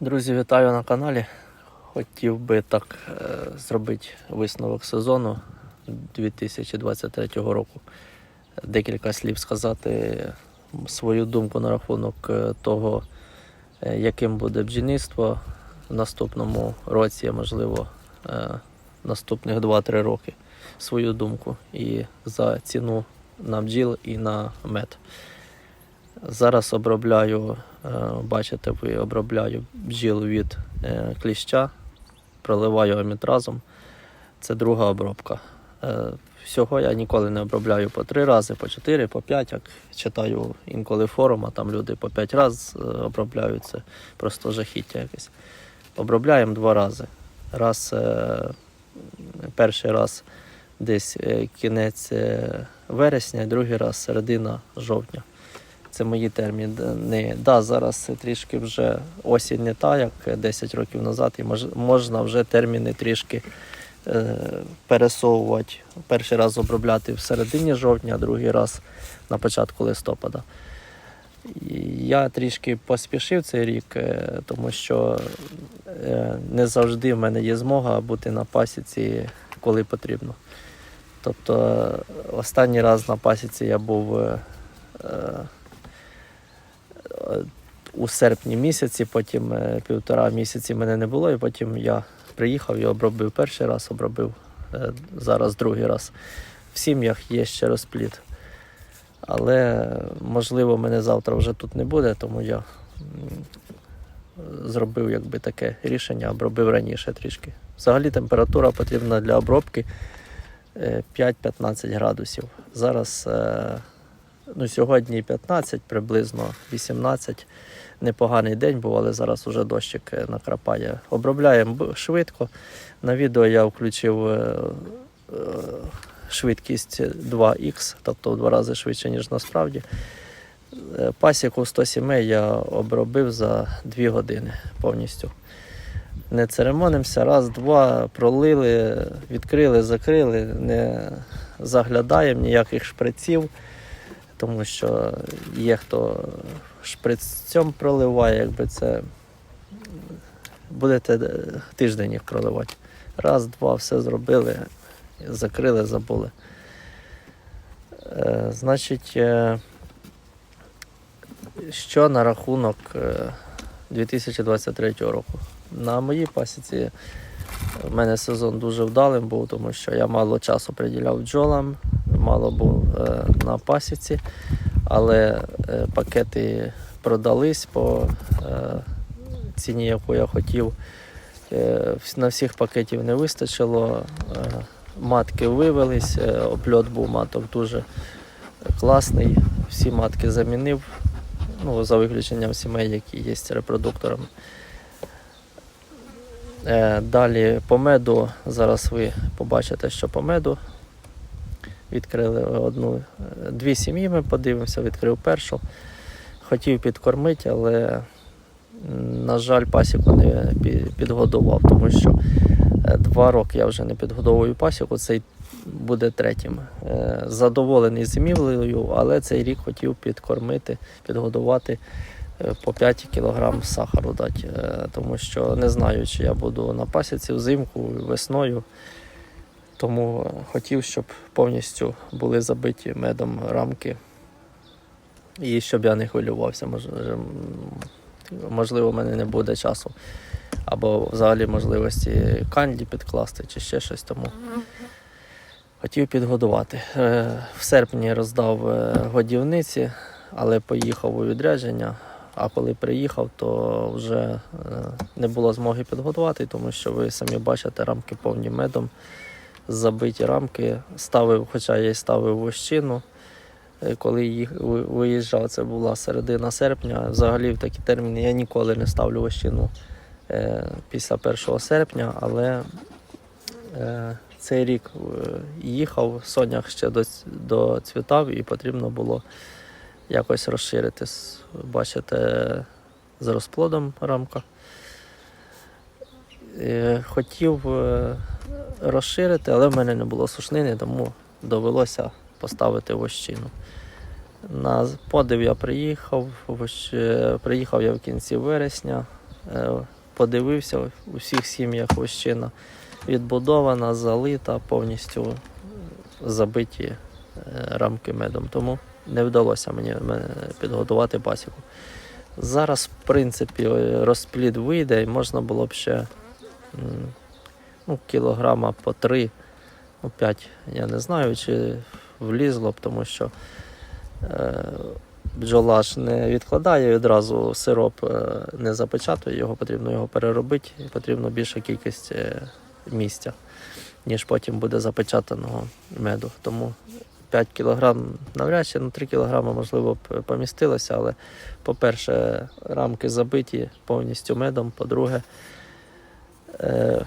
Друзі, вітаю на каналі. Хотів би так е, зробити висновок сезону 2023 року. Декілька слів сказати свою думку на рахунок е, того, е, яким буде бджільництво в наступному році, можливо, е, наступних 2-3 роки. Свою думку і за ціну на бджіл і на мед. Зараз обробляю, е, бачите, ви обробляю бджіл від е, кліща, проливаю амітразом. Це друга обробка. Е, Всього я ніколи не обробляю по три рази, по чотири, по п'ять. Як читаю інколи форум, а там люди по п'ять разів обробляють це просто жахіття якесь. Обробляємо два рази. Раз, перший раз десь кінець вересня, другий раз середина жовтня. Це мої терміни. Да, зараз трішки вже осінь не та, як 10 років назад, і мож, можна вже терміни трішки е, пересовувати. Перший раз обробляти в середині жовтня, другий раз на початку листопада. Я трішки поспішив цей рік, е, тому що е, не завжди в мене є змога бути на пасіці, коли потрібно. Тобто останній раз на пасіці я був. Е, у серпні місяці, потім е, півтора місяці мене не було, і потім я приїхав і обробив перший раз, обробив е, зараз другий раз. В сім'ях є ще розпліт. Але можливо мене завтра вже тут не буде, тому я зробив якби таке рішення, обробив раніше трішки. Взагалі температура потрібна для обробки е, 5-15 градусів. Зараз ну, сьогодні 15, приблизно 18. Непоганий день був, але зараз уже дощик е, накрапає. Обробляємо швидко. На відео я включив е, е, швидкість 2х, тобто в два рази швидше, ніж насправді. Пасіку 100 сімей я обробив за 2 години повністю. Не церемонимося, раз, два, пролили, відкрили, закрили, не заглядаємо ніяких шприців тому що є хто шприцем проливає, якби це будете е, тиждень їх проливати. Раз, два, все зробили, закрили, забули. Е, значить, е, що на рахунок е, 2023 року? На моїй пасіці в мене сезон дуже вдалим був, тому що я мало часу приділяв бджолам, мало був е, на пасіці, але е, пакети продались по е, ціні, яку я хотів. На всіх пакетів не вистачило. Матки вивелись, обльот був маток дуже класний. Всі матки замінив, ну, за виключенням сімей, які є репродукторами. Далі по меду. Зараз ви побачите, що по меду. Відкрили одну, дві сім'ї, ми подивимося, відкрив першу. Хотів підкормити, але, на жаль, пасіку не підгодував, тому що е, два роки я вже не підгодовую пасіку, цей буде третім. Е, Задоволений зимівлею, але цей рік хотів підкормити, підгодувати е, по 5 кг сахару дати, тому що не знаю, чи я буду на пасіці взимку, весною. Тому е, хотів, щоб повністю були забиті медом рамки. І щоб я не хвилювався. Мож- Можливо, в мене не буде часу. Або взагалі можливості канді підкласти чи ще щось. Тому хотів підгодувати. Е, В серпні роздав е, годівниці, але поїхав у відрядження. А коли приїхав, то вже не було змоги підготувати, тому що ви самі бачите, рамки повні медом забиті рамки. Ставив, хоча я й ставив вощину. Е, Коли їх виїжджав, це була середина серпня. Взагалі в такі терміни я ніколи не ставлю вощину е, після 1 серпня, але е, цей рік їхав, сонях ще доцвітав і потрібно було якось розширити. Бачите, з розплодом рамка. Хотів розширити, але в мене не було сушнини, тому довелося поставити вощину. На подив я приїхав, е, приїхав я в кінці вересня, е, подивився, у всіх сім'ях вощина відбудована, залита, повністю забиті е, рамки медом. Тому не вдалося мені підготувати пасіку. Зараз, в принципі, розплід вийде і можна було б ще ну, кілограма по три, ну, п'ять. Я не знаю, чи влізло б, тому що е, бджола не відкладає відразу сироп, е, не запечатує його, потрібно його переробити, і потрібно більша кількість е, місця, ніж потім буде запечатаного меду. Тому 5 кг навряд чи ну, 3 кг можливо б помістилося, але по-перше, рамки забиті повністю медом, по-друге, е,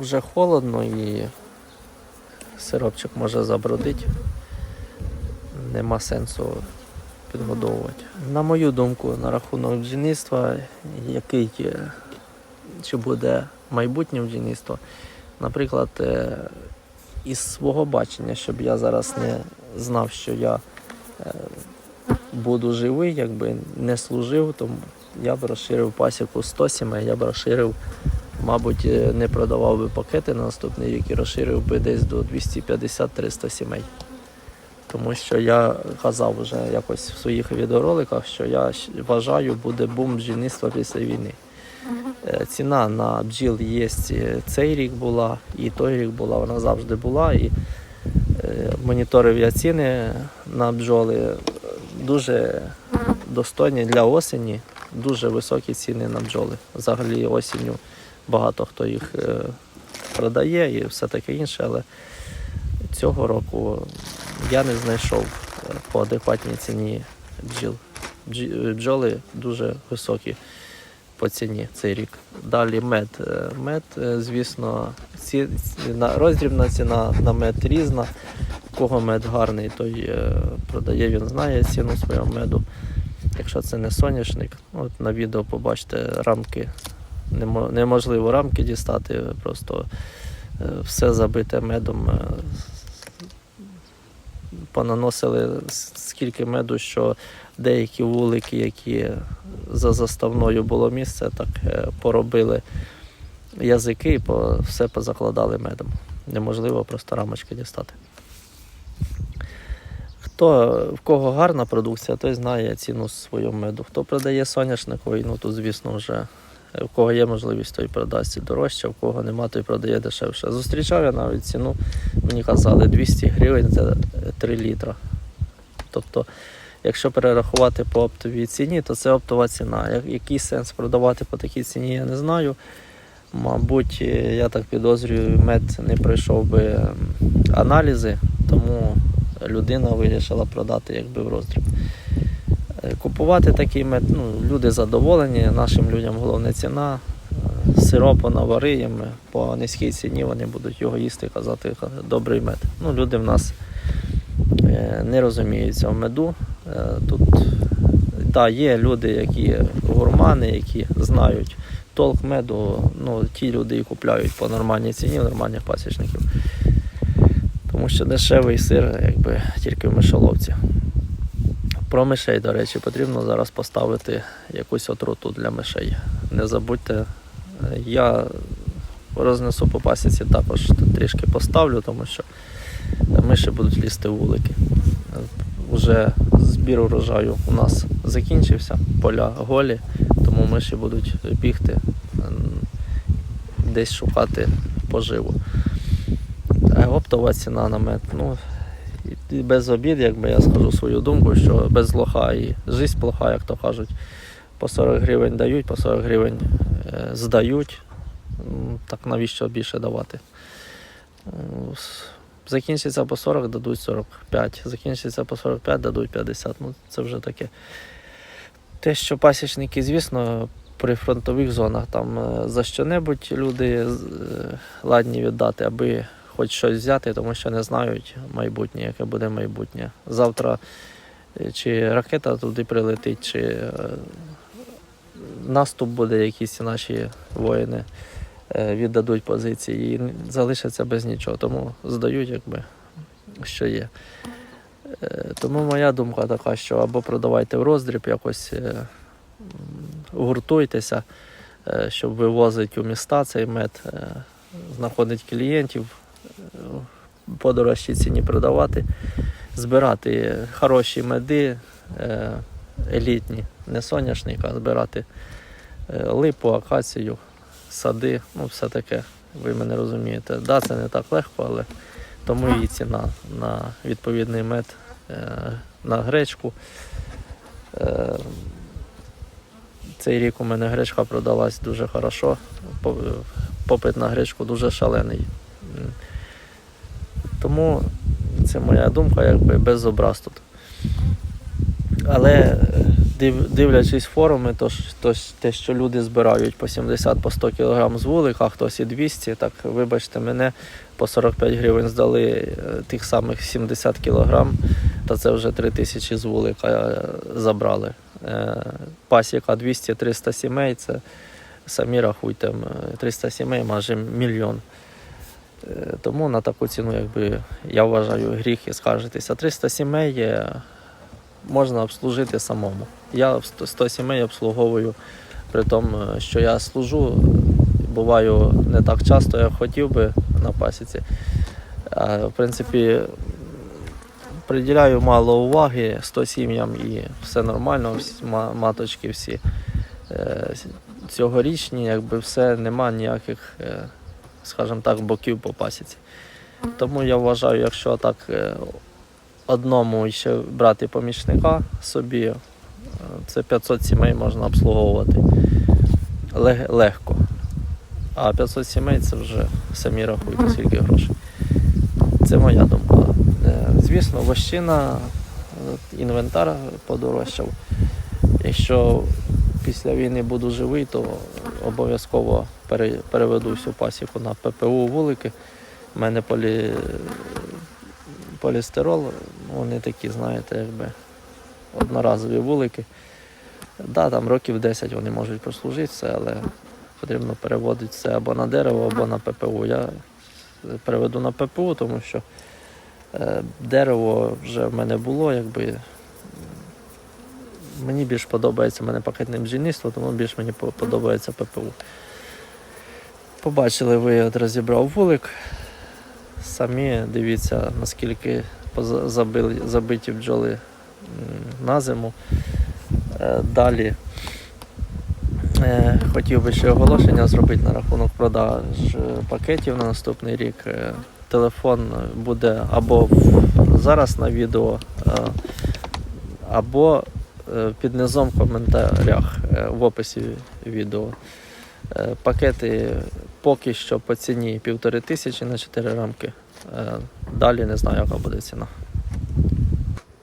вже холодно і сиропчик може забродити. Нема сенсу підгодовувати. На мою думку, на рахунок бджільництва, який чи буде майбутнє бджільництво, наприклад, е, із свого бачення, щоб я зараз не знав, що я е, буду живий, якби не служив, то я б розширив пасіку 100 сімей, я б розширив, мабуть, е, не продавав би пакети на наступний рік і розширив би десь до 250-300 сімей. Тому що я казав вже якось в своїх відеороликах, що я вважаю, буде бум бджільництва після війни. Е, Ціна на бджіл є е, цей рік була, і той рік була, вона завжди була. І моніторив я ціни на бджоли дуже достойні для осені, дуже високі ціни на бджоли. Взагалі осінню багато хто їх е, продає і все таке інше, але цього року я не знайшов е, по адекватній ціні бджіл. Е, Бджоли дуже високі по ціні цей рік. Далі мед. Мед, звісно, ці, роздрібна ціна на мед різна. Кого мед гарний, той продає, він знає ціну свого меду. Якщо це не соняшник, от на відео побачите рамки. Немо- Неможливо рамки дістати, просто е, все забите медом. е, Понаносили скільки меду, що деякі вулики, які за заставною було місце, так е, поробили язики і все позакладали медом. Неможливо просто рамочки дістати. Хто, в кого гарна продукція, той знає ціну свого меду. Хто продає соняшниковий, ну то звісно вже в кого є можливість, той продасть і дорожче, в кого нема, той продає дешевше. Зустрічав я навіть ціну, мені казали 200 гривень за 3 літра. Тобто, якщо перерахувати по оптовій ціні, то це оптова ціна. Який сенс продавати по такій ціні, я не знаю. Мабуть, е, я так підозрюю, мед не пройшов би аналізи, тому людина вирішила продати якби в роздріб. Купувати такий мед, ну, люди задоволені, нашим людям головне ціна. Е, Сиропу навариємо по низькій ціні, вони будуть його їсти, казати добрий мед. Ну, люди в нас е, не розуміються в меду. Е, Тут да, є люди, які гурмани, які знають толк меду, ну, ті люди і купляють по нормальній ціні нормальних пасічників. Тому що дешевий сир, якби тільки в мишоловці. Про мишей, до речі, потрібно зараз поставити якусь отруту для мишей. Не забудьте, е, я рознесу по пасіці також трішки поставлю, тому що миші будуть лізти в вулики. Е, Уже збір урожаю у нас закінчився, поля голі, тому миші будуть бігти, десь шукати поживу. Оптова ціна на мед, ну, і- без обід, якби я скажу свою думку, що без лоха і жизнь плоха, як то кажуть. По 40 гривень дають, по 40 гривень е, здають. Так навіщо більше давати? Е, Закінчиться по 40, дадуть 45. Закінчиться по 45, дадуть 50. Ну, це вже таке. Те, що пасічники, звісно, при фронтових зонах там е, за що-небудь люди ладні віддати, аби хоч щось взяти, тому що не знають майбутнє, яке буде майбутнє. Завтра е, чи ракета туди прилетить, чи е, наступ буде, якісь наші воїни е, віддадуть позиції і залишаться без нічого. Тому здають, якби що є. Тому моя думка така, що або продавайте в роздріб, якось гуртуйтеся, щоб вивозити у міста цей мед, знаходити клієнтів, по дорожчій ціні продавати, збирати хороші меди, е, елітні, не соняшник, а збирати е, липу, акацію, сади, ну все таке. Ви мене розумієте. Да, це не так легко, але тому і ціна на відповідний мед, е, на гречку. Цей рік у мене гречка продалась дуже хорошо. Попит на гречку дуже шалений. Тому це моя думка, якби без образ тут. Але е, див, дивлячись форуми, то, то те, що люди збирають по 70 по 100 кг з вулика, а хтось і 200, так вибачте мене, по 45 гривень здали е, тих самих 70 кг, то це вже 3 тисячі з вулика е, забрали. Пасіка 200-300 сімей, це самі рахуйте, 300 сімей майже мільйон. Е, Тому на таку ціну, якби я вважаю, гріх і скаржитися. 300 сімей можна обслужити самому. Я 100 100 сімей обслуговую, при тому, е, що я служу, буваю не так часто, як хотів би на пасіці. В принципі, приділяю мало уваги 100 сім'ям і все нормально, маточки всі. Е, Цьогорічні, якби все, нема ніяких, скажімо так, боків по пасіці. Тому я вважаю, якщо так е, одному ще брати помічника собі, е, це 500 сімей можна обслуговувати Лег- легко. А 500 сімей це вже самі рахуйте, скільки грошей. Це моя думка. Е, Звісно, вощина, інвентар подорожчав. Якщо після війни буду живий, то обов'язково переведу всю пасіку на ППУ вулики. У мене полі... полістирол, вони такі, знаєте, якби одноразові вулики. Да, там років 10 вони можуть прослужити але потрібно переводити все або на дерево, або на ППУ. Я переведу на ППУ, тому що е, дерево вже в мене було, якби. Мені більш подобається мене пакетне бджільництво, тому більш мені подобається ППУ. Побачили ви, от розібрав вулик. Самі дивіться, наскільки забили, забиті бджоли на зиму. Е, Далі е, хотів би ще оголошення зробити на рахунок продаж е, пакетів на наступний рік. Телефон буде або зараз на відео, або під низом в коментарях в описі відео. Пакети поки що по ціні півтори тисячі на 4 рамки. Е, Далі не знаю, яка буде ціна.